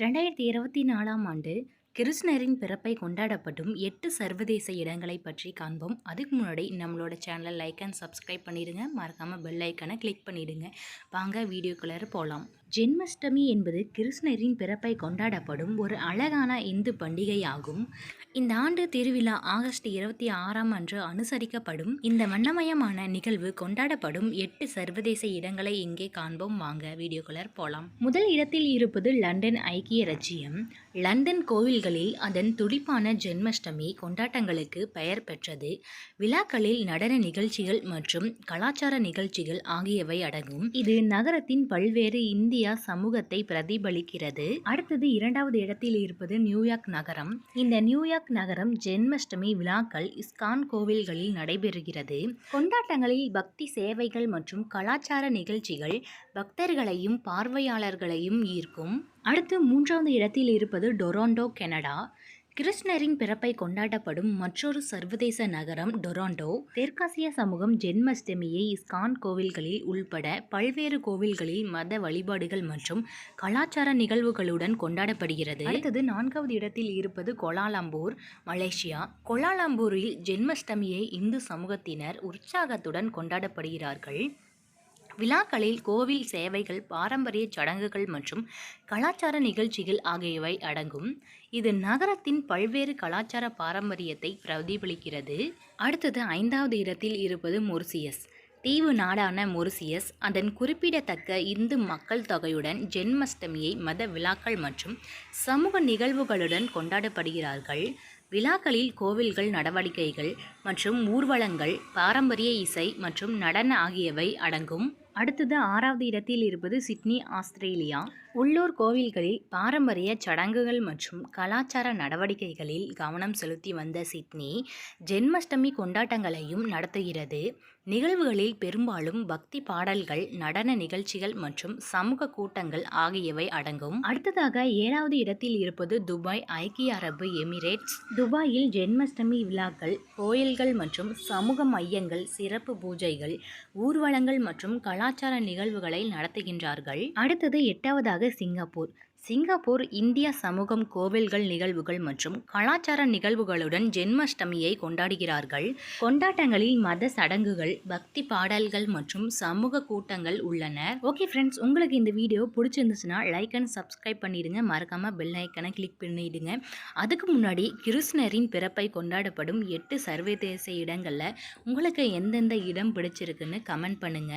ரெண்டாயிரத்தி இருபத்தி நாலாம் ஆண்டு கிருஷ்ணரின் பிறப்பை கொண்டாடப்படும் எட்டு சர்வதேச இடங்களை பற்றி காண்போம். அதுக்கு முன்னாடி நம்மளோட சேனலை லைக் அண்ட் சப்ஸ்கிரைப் பண்ணிடுங்க. மறக்காமல் பெல் ஐக்கனை கிளிக் பண்ணிவிடுங்க வாங்க வீடியோக்குள்ளே போகலாம் ஜென்மஷ்டமி என்பது கிருஷ்ணரின் பிறப்பை கொண்டாடப்படும் ஒரு அழகான இந்து பண்டிகையாகும். இந்த ஆண்டு திருவிழா ஆகஸ்ட் இருபத்தி ஆறாம் அன்று அனுசரிக்கப்படும். இந்த வண்ணமயமான நிகழ்வு கொண்டாடப்படும் எட்டு சர்வதேச இடங்களை இங்கே காண்போம். வாங்க வீடியோக்குள்ளர் போலாம். முதல் இடத்தில் இருப்பது லண்டன் ஐக்கிய ராஜ்யம் லண்டன் கோவில்களில் அதன் துடிப்பான ஜென்மஷ்டமி கொண்டாட்டங்களுக்கு பெயர் பெற்றது. விழாக்களில் நடன நிகழ்ச்சிகள் மற்றும் கலாச்சார நிகழ்ச்சிகள் ஆகியவை அடங்கும். இது நகரத்தின் பல்வேறு இந்திய சமூகத்தை பிரதிபலிக்கிறது. அடுத்தது இரண்டாவது இடத்தில் இருப்பது நியூயார்க் நகரம். இந்த நியூயார்க் நகரம் ஜென்மாஷ்டமி விழாக்கள் இஸ்கான் கோவில்களில் நடைபெறுகிறது. கொண்டாட்டங்களில் பக்தி சேவைகள் மற்றும் கலாச்சார நிகழ்ச்சிகள் பக்தர்களையும் பார்வையாளர்களையும் ஈர்க்கும். அடுத்து மூன்றாவது இடத்தில் இருப்பது டொரோண்டோ கனடா. கிருஷ்ணரின் பிறப்பை கொண்டாடப்படும் மற்றொரு சர்வதேச நகரம் டொராண்டோ தெற்காசிய சமூகம் ஜென்மாஷ்டமியை இஸ்கான் கோவில்களில் உள்பட பல்வேறு கோவில்களில் மத வழிபாடுகள் மற்றும் கலாச்சார நிகழ்வுகளுடன் கொண்டாடப்படுகிறது. அடுத்தது நான்காவது இடத்தில் இருப்பது கோலாலம்பூர் மலேசியா. கோலாலம்பூரில் ஜென்மாஷ்டமியை இந்து சமூகத்தினர் உற்சாகத்துடன் கொண்டாடப்படுகிறார்கள். விழாக்களில் கோவில் சேவைகள் பாரம்பரிய சடங்குகள் மற்றும் கலாச்சார நிகழ்ச்சிகள் ஆகியவை அடங்கும். இது நகரத்தின் பல்வேறு கலாச்சார பாரம்பரியத்தை பிரதிபலிக்கிறது. அடுத்தது ஐந்தாவது இடத்தில் இருப்பது மொரிசியஸ். தீவு நாடான மொரிசியஸ் அதன் குறிப்பிடத்தக்க இந்து மக்கள் தொகையுடன் ஜென்மஷ்டமியை மத விழாக்கள் மற்றும் சமூக நிகழ்வுகளுடன் கொண்டாடப்படுகிறார்கள். விழாக்களில் கோவில்கள் நடவடிக்கைகள் மற்றும் ஊர்வலங்கள் பாரம்பரிய இசை மற்றும் நடன ஆகியவை அடங்கும். அடுத்தது ஆறாவது இடத்தில் இருப்பது சிட்னி ஆஸ்திரேலியா. உள்ளூர் கோவில்களில் பாரம்பரிய சடங்குகள் மற்றும் கலாச்சார நடவடிக்கைகளில் கவனம் செலுத்தி வந்த சிட்னி ஜென்மஷ்டமி கொண்டாட்டங்களையும் நடத்துகிறது. நிகழ்வுகளில் பெரும்பாலும் பக்தி பாடல்கள் நடன நிகழ்ச்சிகள் மற்றும் சமூக கூட்டங்கள் ஆகியவை அடங்கும். அடுத்ததாக ஏழாவது இடத்தில் இருப்பது துபாய் ஐக்கிய அரபு எமிரேட்ஸ். துபாயில் ஜென்மஷ்டமி விழாக்கள் கோயில்கள் மற்றும் சமூக மையங்கள் சிறப்பு பூஜைகள் ஊர்வலங்கள் மற்றும் கலாச்சார நிகழ்வுகளை நடத்துகின்றார்கள். அடுத்தது எட்டாவதாக சிங்கப்பூர். சிங்கப்பூர் இந்திய சமூகம் கோவில்கள் நிகழ்வுகள் மற்றும் கலாச்சார நிகழ்வுகளுடன் ஜென்மாஷ்டமியை கொண்டாடுகிறார்கள். கொண்டாட்டங்களில் மத சடங்குகள் பக்தி பாடல்கள் மற்றும் சமூக கூட்டங்கள் உள்ளன. ஓகே ஃப்ரெண்ட்ஸ் உங்களுக்கு இந்த வீடியோ பிடிச்சிருந்துச்சுன்னா லைக் அண்ட் சப்ஸ்கிரைப் பண்ணிடுங்க. மறக்காம பெல் ஐக்கனை கிளிக் பண்ணிடுங்க. அதுக்கு முன்னாடி கிருஷ்ணரின் பிறப்பை கொண்டாடப்படும் எட்டு சர்வதேச இடங்களில் உங்களுக்கு எந்தெந்த இடம் பிடிச்சிருக்குன்னு கமெண்ட் பண்ணுங்க.